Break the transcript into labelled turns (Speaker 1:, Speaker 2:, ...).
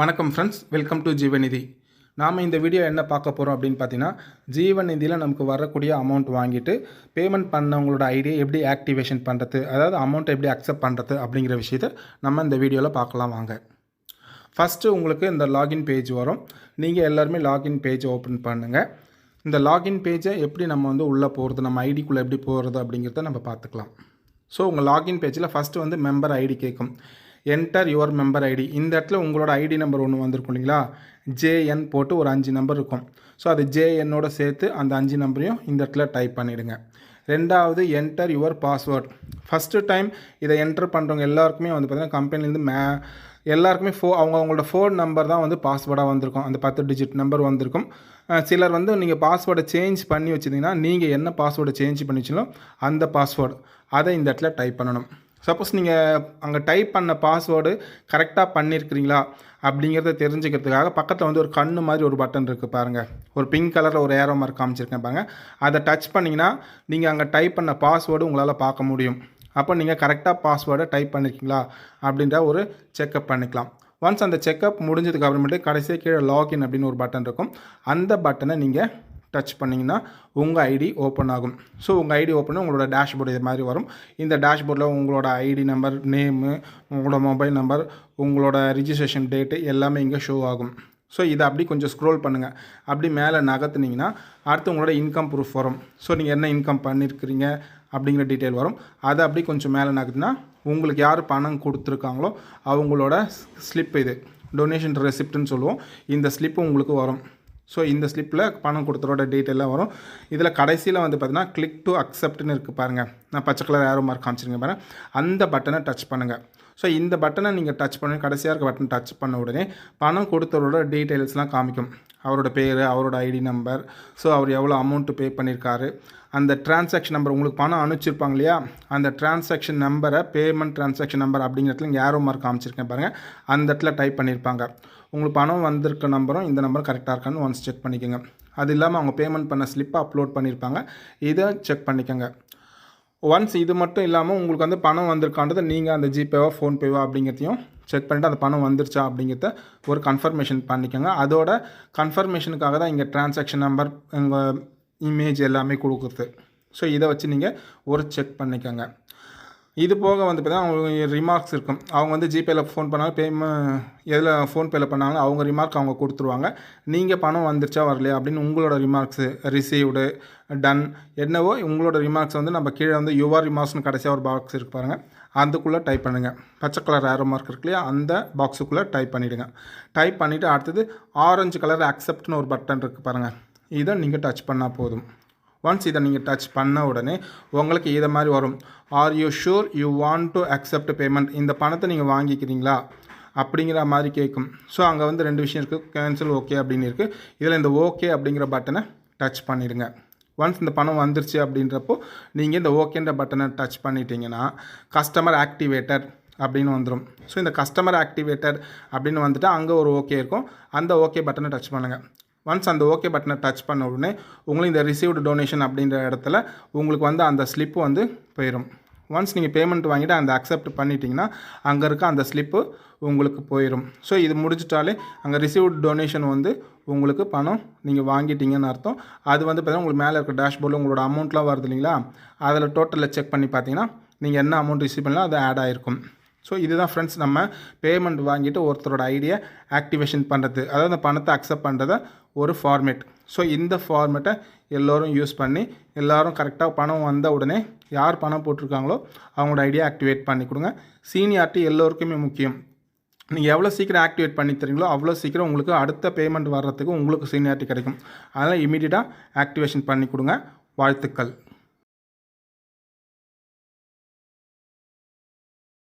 Speaker 1: வணக்கம் friends welcome to ஜீவநிதி. நாம் இந்த வீடியோ என்ன பார்க்க போகிறோம் அப்படின்னு பார்த்தீங்கன்னா ஜீவநிதியில் நமக்கு வரக்கூடிய அமௌண்ட் வாங்கிட்டு பேமெண்ட் பண்ணவங்களோட ஐடியை எப்படி ஆக்டிவேஷன் பண்ணுறது அதாவது அமௌண்ட்டை எப்படி அக்செப்ட் பண்ணுறது அப்படிங்கிற விஷயத்தை நம்ம இந்த வீடியோவில் பார்க்கலாம் வாங்க. ஃபஸ்ட்டு உங்களுக்கு இந்த லாகின் பேஜ் வரும். நீங்கள் எல்லாருமே லாகின் பேஜ் ஓப்பன் பண்ணுங்கள் இந்த லாகின் பேஜை எப்படி நம்ம வந்து உள்ளே போகிறது நம்ம ஐடிக்குள்ளே எப்படி போகிறது அப்படிங்கிறத நம்ம பார்த்துக்கலாம். ஸோ உங்கள் லாகின் பேஜில் ஃபஸ்ட்டு வந்து மெம்பர் ஐடி கேட்கும். என்டர் யுவர் மெம்பர் ஐடி இந்த இடத்துல உங்களோட ஐடி நம்பர் ஒன்று வந்திருக்கும் இல்லைங்களா? ஜேஎன் போட்டு ஒரு அஞ்சு நம்பர் இருக்கும். ஸோ அது ஜேஎன்னோட சேர்த்து அந்த அஞ்சு நம்பரையும் இந்த இடத்துல டைப் பண்ணிவிடுங்க ரெண்டாவது enter your password first time இதை என்டர் பண்ணுறவங்க எல்லாருக்குமே வந்து பார்த்திங்கன்னா கம்பெனிலேருந்து மே எல்லாருக்குமே ஃபோ அவங்க அவங்களோட ஃபோன் நம்பர் தான் வந்து பாஸ்வேர்டாக வந்திருக்கும். அந்த பத்து டிஜிட் நம்பர் வந்திருக்கும். சிலர் வந்து நீங்கள் பாஸ்வேர்டை சேஞ்ச் பண்ணி வச்சுருந்தீங்கன்னா நீங்கள் என்ன பாஸ்வேர்டை சேஞ்ச் பண்ணி அந்த பாஸ்வேர்டு அதை இந்த இடத்துல டைப் பண்ணணும். சப்போஸ் நீங்கள் அங்கே டைப் பண்ண பாஸ்வேர்டு கரெக்டாக பண்ணியிருக்கிறீங்களா அப்படிங்கிறத தெரிஞ்சுக்கிறதுக்காக பக்கத்தில் வந்து ஒரு கண்ணு மாதிரி ஒரு பட்டன் இருக்குது பாருங்கள் ஒரு பிங்க் கலரில் ஒரு ஏரோ மார்க் காமிச்சிருக்கேன் பாருங்கள் அதை டச் பண்ணிங்கன்னா நீங்கள் அங்கே டைப் பண்ண பாஸ்வேர்டு உங்களால் பார்க்க முடியும். அப்போ நீங்கள் கரெக்டாக பாஸ்வேர்டை டைப் பண்ணியிருக்கீங்களா அப்படின்ற ஒரு செக்அப் பண்ணிக்கலாம். ஒன்ஸ் அந்த செக்அப் முடிஞ்சதுக்கு அப்புறமேட்டு கடைசியாக கீழே லாகின் அப்படின்னு ஒரு பட்டன் இருக்கும். அந்த பட்டனை நீங்கள் டச் பண்ணிங்கன்னா உங்கள் ஐடி ஓப்பன் ஆகும். ஸோ உங்கள் ஐடி ஓப்பன் உங்களோட டேஷ்போர்டு இது மாதிரி வரும். இந்த டேஷ்போர்டில் உங்களோட ஐடி நம்பர் நேமு உங்களோட மொபைல் நம்பர் உங்களோட ரிஜிஸ்ட்ரேஷன் டேட்டு எல்லாமே இங்கே ஷோ ஆகும். ஸோ இதை அப்படி கொஞ்சம் ஸ்க்ரோல் பண்ணுங்கள் அப்படி மேலே நகர்த்துனீங்கன்னா அடுத்து உங்களோட இன்கம் ப்ரூஃப் வரும். ஸோ நீங்கள் என்ன இன்கம் பண்ணியிருக்கிறீங்க அப்படிங்கிற டீட்டெயில் வரும். அதை அப்படி கொஞ்சம் மேலே நகர்த்துனா உங்களுக்கு யார் பணம் கொடுத்துருக்காங்களோ அவங்களோட ஸ்லிப் இது டொனேஷன் ரெசிப்ட்னு சொல்லுவோம். இந்த ஸ்லிப்பு உங்களுக்கு வரும். ஸோ இந்த ஸ்லிப்பில் பணம் கொடுத்தரோட டீட்டெயிலாக வரும். இதில் கடைசியில் வந்து பார்த்தீங்கன்னா கிளிக் டு அக்செப்ட்னு இருக்குது பாருங்கள் நான் பச்சை கலர் ஏரோ மார்க் காமிச்சிருங்க பாருங்கள் அந்த பட்டனை டச் பண்ணுங்கள் ஸோ இந்த பட்டனை நீங்கள் டச் பண்ணி கடைசியாக இருக்க பட்டன் டச் பண்ண உடனே பணம் கொடுத்தவரோட டீட்டெயில்ஸ்லாம் காமிக்கும். அவரோட பேர் அவரோட ஐடி நம்பர் ஸோ அவர் எவ்வளோ அமௌண்ட்டு பே பண்ணியிருக்காரு அந்த டிரான்சாக்ஷன் நம்பர் உங்களுக்கு பணம் அனுப்பிச்சிருப்பாங்க இல்லையா? அந்த டிரான்சாக்ஷன் நம்பரை பேமெண்ட் டிரான்சாக்ஷன் நம்பர் அப்படிங்கிற இடத்துல இங்கே ஏரோ மார்க் காமிச்சிருக்கேன் பாருங்கள் அந்த இடத்துல டைப் பண்ணியிருப்பாங்க உங்களுக்கு பணம் வந்திருக்க நம்பரும் இந்த நம்பர் கரெக்டாக இருக்கான்னு ஒன்ஸ் செக் பண்ணிக்கோங்க. அது இல்லாமல் அவங்க பேமெண்ட் பண்ண ஸ்லிப்பை அப்லோட் பண்ணியிருப்பாங்க இதை செக் பண்ணிக்கோங்க. ஒன்ஸ் இது மட்டும் இல்லாமல் உங்களுக்கு வந்து பணம் வந்திருக்கான்றதை நீங்கள் அந்த ஜிபேவா ஃபோன்பேவா அப்படிங்கிறதையும் செக் பண்ணிவிட்டு அந்த பணம் வந்துருச்சா அப்படிங்கிறத ஒரு கன்ஃபர்மேஷன் பண்ணிக்கோங்க. அதோட கன்ஃபர்மேஷனுக்காக தான் இங்கே டிரான்சாக்ஷன் நம்பர் உங்கள் இமேஜ் எல்லாமே கொடுக்குறது. ஸோ இதை வச்சு நீங்கள் ஒரு செக் பண்ணிக்கோங்க. இது போக வந்து பார்த்தீங்கன்னா அவங்க ரிமார்க்ஸ் இருக்கும். அவங்க வந்து ஜிபேயில் ஃபோன் பண்ணாலும் பேமெண்ட் எதில் ஃபோன்பேயில் பண்ணாலும் அவங்க ரிமார்க் அவங்க கொடுத்துருவாங்க. நீங்கள் பணம் வந்துருச்சா வரலையா அப்படின்னு உங்களோட ரிமார்க்ஸு ரிசீவ்டு டன் என்னவோ உங்களோட ரிமார்க்ஸ் வந்து நம்ம கீழே வந்து யுவர் ரிமார்க்ஸ்னு கடைசியாக ஒரு பாக்ஸ் இருக்கு பாருங்கள் அதுக்குள்ளே டைப் பண்ணுங்கள் பச்சை கலர் ஆரோ மார்க் இருக்கு இல்லையா அந்த பாக்ஸுக்குள்ளே டைப் பண்ணிவிடுங்க டைப் பண்ணிவிட்டு அடுத்தது ஆரஞ்சு கலர் அக்செப்ட்னு ஒரு பட்டன் இருக்குது பாருங்கள் இதை நீங்கள் டச் பண்ணால் போதும். ஒன்ஸ் இதை நீங்கள் டச் பண்ண உடனே உங்களுக்கு இதை மாதிரி வரும். Are you sure you want to accept payment இந்த பணத்தை நீங்கள் வாங்கிக்கிறீங்களா? அப்படிங்கிற மாதிரி கேட்கும் ஸோ அங்கே வந்து ரெண்டு விஷயம் இருக்குது கேன்சல் ஓகே அப்படின்னு இருக்குது இதில் இந்த ஓகே அப்படிங்கிற பட்டனை டச் பண்ணிடுங்க. ஒன்ஸ் இந்த பணம் வந்துருச்சு அப்படின்றப்போ நீங்கள் இந்த ஓகேன்ற பட்டனை டச் பண்ணிட்டீங்கன்னா கஸ்டமர் ஆக்டிவேட்டட் அப்படின்னு வந்துடும் ஸோ இந்த கஸ்டமர் ஆக்டிவேட்டட் அப்படின்னு வந்துட்டு அங்கே ஒரு ஓகே இருக்கும். அந்த ஓகே பட்டனை டச் பண்ணுங்கள் ஒன்ஸ் அந்த ஓகே பட்டனை டச் பண்ண உடனே உங்களுக்கு இந்த ரிசீவ்டு டொனேஷன் அப்படின்ற இடத்துல உங்களுக்கு வந்து அந்த ஸ்லிப்பு வந்து போயிடும் ஒன்ஸ் நீங்கள் பேமெண்ட் வாங்கிட்டு அந்த அக்செப்ட் பண்ணிட்டீங்கன்னா அங்கே இருக்க அந்த ஸ்லிப்பு உங்களுக்கு போயிடும் ஸோ இது முடிச்சிட்டாலே அங்கே ரிசீவ்டு டொனேஷன் வந்து உங்களுக்கு பணம் நீங்கள் வாங்கிட்டீங்கன்னு அர்த்தம். அது வந்து பார்த்தீங்கன்னா உங்களுக்கு மேலே இருக்க டேஷ்போர்டில் உங்களோட அமௌண்ட்லாம் வருது இல்லைங்களா? அதில் டோட்டலில் செக் பண்ணி பார்த்தீங்கன்னா நீங்கள் என்ன அமௌண்ட் ரிசீவ் பண்ணலாம் அது ஆட் ஆகிருக்கும் ஸோ இதுதான் ஃப்ரெண்ட்ஸ் நம்ம பேமெண்ட் வாங்கிட்டு ஒருத்தரோட ஐடியை ஆக்டிவேஷன் பண்ணுறது அதாவது அந்த பணத்தை அக்செப்ட் பண்ணுறத ஒரு ஃபார்மேட் ஸோ இந்த ஃபார்மேட்டை எல்லோரும் யூஸ் பண்ணி எல்லோரும் கரெக்டாக பணம் வந்த உடனே யார் பணம் போட்டிருக்காங்களோ அவங்களோட ஐடியா ஆக்டிவேட் பண்ணி கொடுங்க. சீனியாரிட்டி எல்லோருக்குமே முக்கியம். நீங்கள் எவ்வளோ சீக்கிரம் ஆக்டிவேட் பண்ணி தரீங்களோ அவ்வளோ சீக்கிரம் உங்களுக்கு அடுத்த பேமெண்ட் வர்றதுக்கு உங்களுக்கு சீனியாரிட்டி கிடைக்கும். அதனால் இமீடியட்டாக ஆக்டிவேஷன் பண்ணி கொடுங்க. வாழ்த்துக்கள்.